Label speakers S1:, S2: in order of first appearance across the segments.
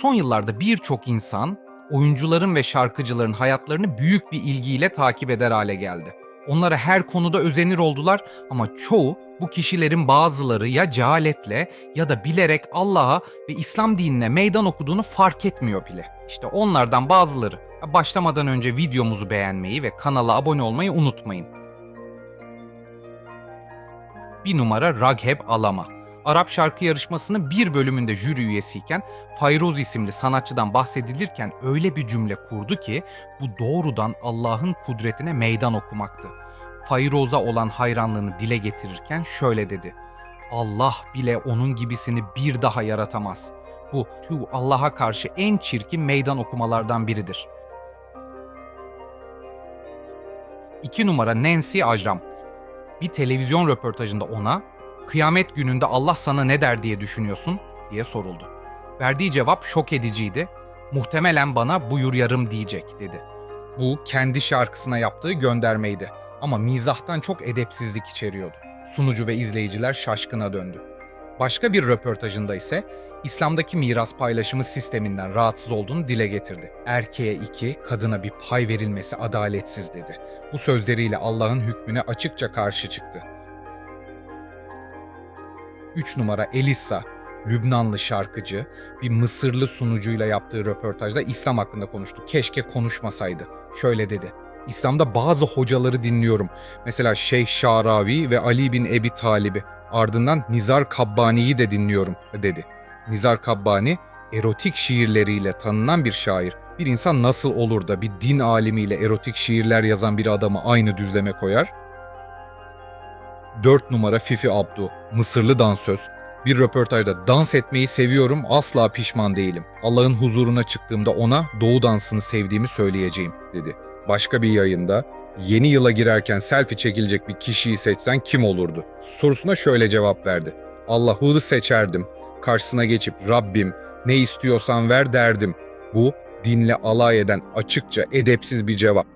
S1: Son yıllarda birçok insan oyuncuların ve şarkıcıların hayatlarını büyük bir ilgiyle takip eder hale geldi. Onlara her konuda özenir oldular ama çoğu bu kişilerin bazıları ya cehaletle ya da bilerek Allah'a ve İslam dinine meydan okuduğunu fark etmiyor bile. İşte onlardan bazıları. Başlamadan önce videomuzu beğenmeyi ve kanala abone olmayı unutmayın. Bir numara Ragheb Alama. Arap şarkı yarışmasının bir bölümünde jüri üyesiyken Fayruz isimli sanatçıdan bahsedilirken öyle bir cümle kurdu ki bu doğrudan Allah'ın kudretine meydan okumaktı. Fayruz'a olan hayranlığını dile getirirken şöyle dedi. Allah bile onun gibisini bir daha yaratamaz. Bu tüh Allah'a karşı en çirkin meydan okumalardan biridir. 2 numara Nancy Ajram. Bir televizyon röportajında ona kıyamet gününde Allah sana ne der diye düşünüyorsun diye soruldu. Verdiği cevap şok ediciydi. Muhtemelen bana buyur yarım diyecek dedi. Bu kendi şarkısına yaptığı göndermeydi ama mizahtan çok edepsizlik içeriyordu. Sunucu ve izleyiciler şaşkına döndü. Başka bir röportajında ise İslam'daki miras paylaşımı sisteminden rahatsız olduğunu dile getirdi. Erkeğe iki, kadına bir pay verilmesi adaletsiz dedi. Bu sözleriyle Allah'ın hükmüne açıkça karşı çıktı. 3 numara Elissa, Lübnanlı şarkıcı, bir Mısırlı sunucuyla yaptığı röportajda İslam hakkında konuştu. Keşke konuşmasaydı. Şöyle dedi. İslam'da bazı hocaları dinliyorum. Mesela Şeyh Şaravi ve Ali bin Ebi Talib'i. Ardından Nizar Kabbani'yi de dinliyorum dedi. Nizar Kabbani erotik şiirleriyle tanınan bir şair. Bir insan nasıl olur da bir din alimiyle erotik şiirler yazan bir adamı aynı düzleme koyar? 4 numara Fifi Abdu, Mısırlı dansöz. Bir röportajda dans etmeyi seviyorum, asla pişman değilim. Allah'ın huzuruna çıktığımda ona doğu dansını sevdiğimi söyleyeceğim, dedi. Başka bir yayında, yeni yıla girerken selfie çekilecek bir kişiyi seçsen kim olurdu? Sorusuna şöyle cevap verdi. Allah'ı seçerdim. Karşısına geçip Rabbim ne istiyorsan ver derdim. Bu dinle alay eden açıkça edepsiz bir cevap.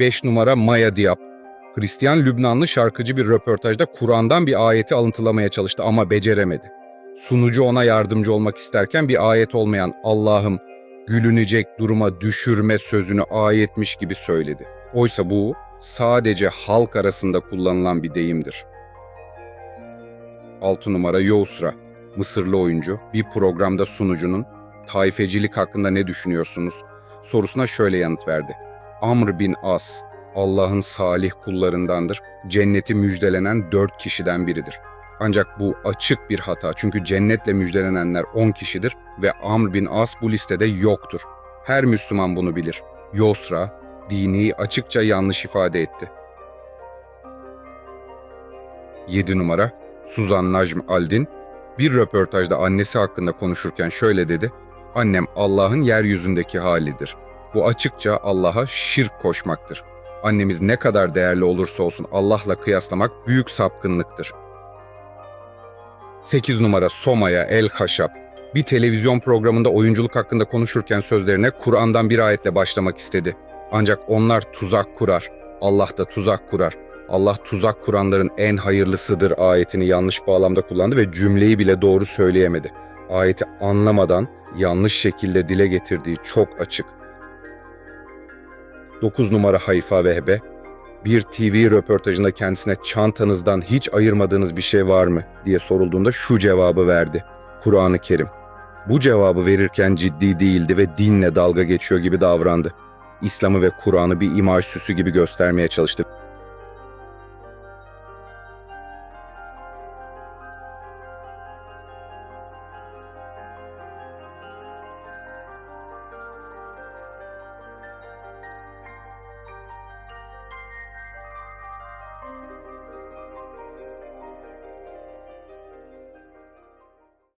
S1: 5 numara Maya Diab. Hristiyan Lübnanlı şarkıcı bir röportajda Kur'an'dan bir ayeti alıntılamaya çalıştı ama beceremedi. Sunucu ona yardımcı olmak isterken bir ayet olmayan Allah'ım gülünecek duruma düşürme sözünü ayetmiş gibi söyledi. Oysa bu sadece halk arasında kullanılan bir deyimdir. 6 numara Yousra, Mısırlı oyuncu, bir programda sunucunun taifecilik hakkında ne düşünüyorsunuz sorusuna şöyle yanıt verdi. Amr bin As, Allah'ın salih kullarındandır. Cenneti müjdelenen dört kişiden biridir. Ancak bu açık bir hata çünkü cennetle müjdelenenler on kişidir ve Amr bin As bu listede yoktur. Her Müslüman bunu bilir. Yosra, dini açıkça yanlış ifade etti. 7 numara Suzan Najm Aldin bir röportajda annesi hakkında konuşurken şöyle dedi. Annem Allah'ın yeryüzündeki halidir. Bu açıkça Allah'a şirk koşmaktır. Annemiz ne kadar değerli olursa olsun Allah'la kıyaslamak büyük sapkınlıktır. 8 numara Somaya El Haşap bir televizyon programında oyunculuk hakkında konuşurken sözlerine Kur'an'dan bir ayetle başlamak istedi. Ancak onlar tuzak kurar. Allah da tuzak kurar. Allah tuzak kuranların en hayırlısıdır ayetini yanlış bağlamda kullandı ve cümleyi bile doğru söyleyemedi. Ayeti anlamadan yanlış şekilde dile getirdiği çok açık. 9 numara Hayfa Vehbe, bir TV röportajında kendisine çantanızdan hiç ayırmadığınız bir şey var mı diye sorulduğunda şu cevabı verdi. Kur'an-ı Kerim. Bu cevabı verirken ciddi değildi ve dinle dalga geçiyor gibi davrandı. İslam'ı ve Kur'an'ı bir imaj süsü gibi göstermeye çalıştı.